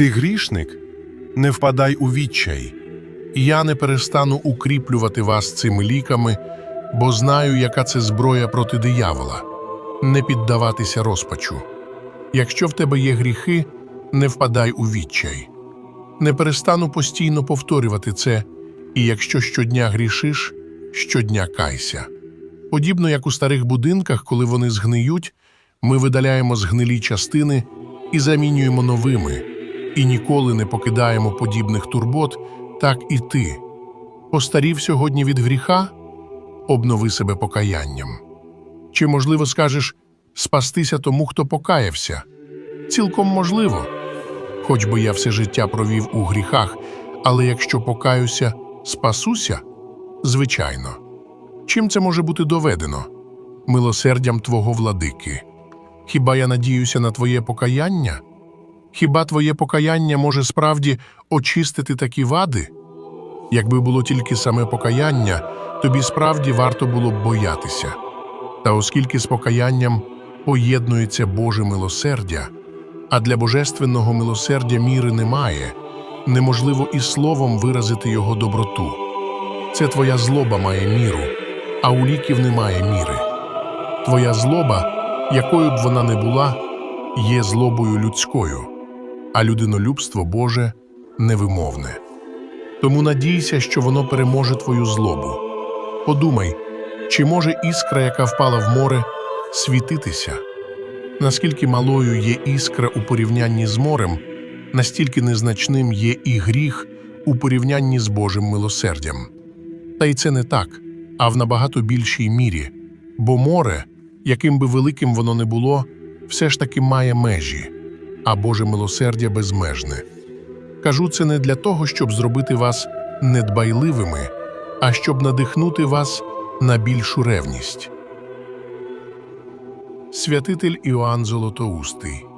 Ти грішник? Не впадай у відчай. і Я не перестану укріплювати вас цими ліками, бо знаю, яка це зброя проти диявола. Не піддаватися розпачу. Якщо в тебе є гріхи, не впадай у відчай. Не перестану постійно повторювати це, і якщо щодня грішиш, щодня кайся. Подібно як у старих будинках, коли вони згниють, ми видаляємо згнилі частини і замінюємо новими, і ніколи не покидаємо подібних турбот, так і ти. Постарів сьогодні від гріха, обнови себе покаянням. Чи, можливо, скажеш спастися тому, хто покаявся? Цілком можливо. Хоч би я все життя провів у гріхах, але якщо покаюся, спасуся? Звичайно. Чим це може бути доведено? Милосердям Твого владики. Хіба я надіюся на Твоє покаяння? Хіба Твоє покаяння може справді очистити такі вади? Якби було тільки саме покаяння, тобі справді варто було б боятися. Та оскільки з покаянням поєднується Боже милосердя, а для божественного милосердя міри немає, неможливо і словом виразити його доброту. Це твоя злоба має міру, а у ліків немає міри. Твоя злоба, якою б вона не була, є злобою людською, а людинолюбство Боже невимовне. Тому надійся, що воно переможе твою злобу. Подумай, чи може іскра, яка впала в море, світитися? Наскільки малою є іскра у порівнянні з морем, настільки незначним є і гріх у порівнянні з Божим милосердям. Та й це не так, а в набагато більшій мірі, бо море, яким би великим воно не було, все ж таки має межі, а Боже милосердя безмежне. Кажу це не для того, щоб зробити вас недбайливими, а щоб надихнути вас на більшу ревність. Святитель Іоанн Золотоустий